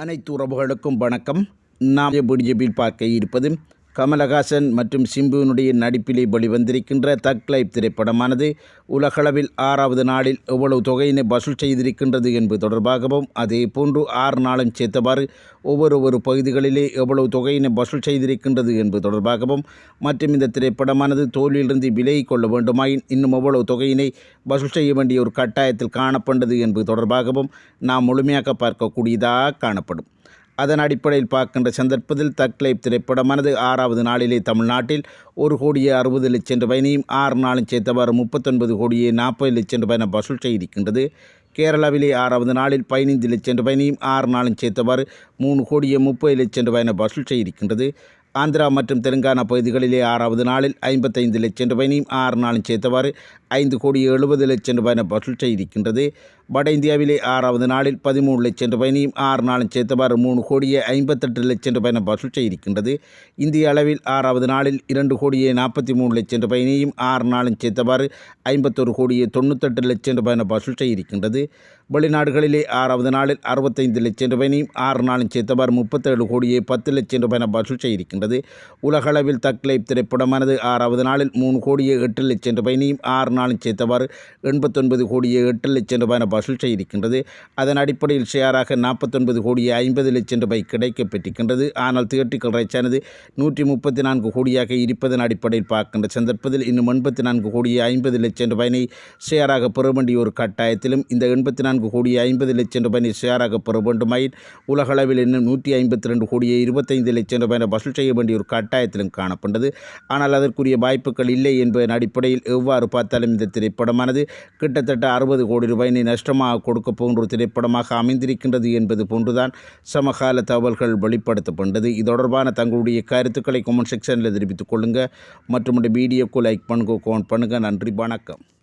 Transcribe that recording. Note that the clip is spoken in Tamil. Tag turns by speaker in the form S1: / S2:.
S1: அனைத்து உறவுகளுக்கும் வணக்கம். நாம் பிடிஜபியில் பார்க்க இருப்பது கமலஹாசன் மற்றும் சிம்புவினுடைய நடிப்பிலே வெளிவந்திருக்கின்ற தக் லைஃப் திரைப்படமானது உலகளவில் ஆறாவது நாளில் எவ்வளவு தொகையினை வசூல் செய்திருக்கின்றது என்பது தொடர்பாகவும் அதே போன்று ஆறு நாளும் சேர்த்தவாறு ஒவ்வொரு ஒரு பகுதிகளிலே எவ்வளவு தொகையினை வசூல் செய்திருக்கின்றது என்பது தொடர்பாகவும் மற்றும் இந்த திரைப்படமானது தோல்வியிலிருந்து விலகி கொள்ள வேண்டுமாயின் இன்னும் எவ்வளவு தொகையினை வசூல் செய்ய வேண்டிய ஒரு கட்டாயத்தில் காணப்பட்டது என்பது தொடர்பாகவும் நாம் முழுமையாக பார்க்கக்கூடியதாக காணப்படும். அதன் அடிப்படையில் பார்க்கின்ற சந்தர்ப்பத்தில் தக்லைப் திரைப்படமானது ஆறாவது நாளிலே தமிழ்நாட்டில் ஒரு கோடியே அறுபது லட்சம் ரூபாயினையும் ஆறு நாளும் சேர்த்தவாறு முப்பத்தொன்பது கோடியே நாற்பது லட்சம் ரூபாயின வசூல் செய்திருக்கின்றது. கேரளாவிலே ஆறாவது நாளில் பதினைந்து லட்சம் ரூபாயினையும் ஆறு நாளும் சேர்த்தவாறு மூணு கோடியே முப்பது லட்சம் ரூபாயின வசூல் செய்திருக்கின்றது. ஆந்திரா மற்றும் தெலுங்கானா பகுதிகளிலே ஆறாவது நாளில் ஐம்பத்தைந்து லட்சம் ரூபாயினையும் ஆறு நாளும் சேர்த்தவாறு ஐந்து கோடி எழுபது லட்சம் ரூபாயின வசூல் செய்திருக்கின்றது. வட இந்தியாவிலே ஆறாவது நாளில் பதிமூணு லட்சம் ரூபாயினையும் ஆறு நாளும் சேர்த்தவாறு மூணு கோடியே ஐம்பத்தெட்டு லட்சம் ரூபாயின வசூல் செய்திருக்கின்றது. இந்திய அளவில் ஆறாவது நாளில் இரண்டு கோடியே நாற்பத்தி மூணு லட்சம் ரூபாயினையும் ஆறு நாளும் சேர்த்தவாறு ஐம்பத்தொரு கோடியே தொண்ணூத்தெட்டு லட்சம் ரூபாயின வசூல் செய்திருக்கின்றது. வெளிநாடுகளிலே ஆறாவது நாளில் அறுபத்தைந்து லட்சம் ரூபாயினையும் ஆறு நாளும் சேர்த்தவாறு முப்பத்தேழு கோடியே பத்து லட்சம் ரூபாயின வசூல் செய்திருக்கின்றது. உலகளவில் தக்லைப் திரைப்படமானது ஆறாவது நாளில் மூணு கோடியே எட்டு லட்சம் ரூபாயினையும் ஆறு நாளும் சேர்த்தவாறு எண்பத்தொன்பது கோடியே எட்டு லட்சம் ரூபாயின வசூல் செய்திருக்கின்றது. அதன் அடிப்படையில் ஷேராக நாற்பத்தொன்பது கோடியே ஐம்பது லட்சம் ரூபாய் கிடைக்கப்பெற்றிருக்கின்றது. ஆனால் தியேட்டிக்கல் ரைட்ஸானது நூற்றி முப்பத்தி நான்கு கோடியாக இருப்பதன் அடிப்படையில் பார்க்கின்ற சந்தர்ப்பத்தில் இன்னும் எண்பத்தி நான்கு கோடியே ஐம்பது லட்சம் ரூபாயினை ஷேராக பெற வேண்டிய ஒரு கட்டாயத்திலும் இந்த எண்பத்தி நான்கு கோடியே ஐம்பது லட்சம் ரூபாயினை ஷேராக பெற வேண்டுமாயின் உலகளவில் இன்னும் நூற்றி ஐம்பத்தி ரெண்டு கோடியே இருபத்தைந்து லட்சம் ரூபாயினை வசூல் செய்ய வேண்டிய ஒரு கட்டாயத்திலும் காணப்பட்டது. ஆனால் அதற்குரிய வாய்ப்புகள் இல்லை என்பதன் அடிப்படையில் எவ்வாறு பார்த்தாலும் இந்த திரைப்படமானது கிட்டத்தட்ட அறுபது கோடி ரூபாயினை நஷ்டமாக கொடுக்க போன்ற ஒரு திரைப்படமாக அமைந்திருக்கின்றது என்பது போன்றுதான் சமகால தகவல்கள் வெளிப்படுத்தப்பட்டது. இது தொடர்பான தங்களுடைய கருத்துக்களை கமெண்ட் செக்ஷனில் தெரிவித்துக் கொள்ளுங்கள் மற்றும் இந்த வீடியோக்கு லைக் பண்ணுங்க கமெண்ட் பண்ணுங்கள் நன்றி வணக்கம்.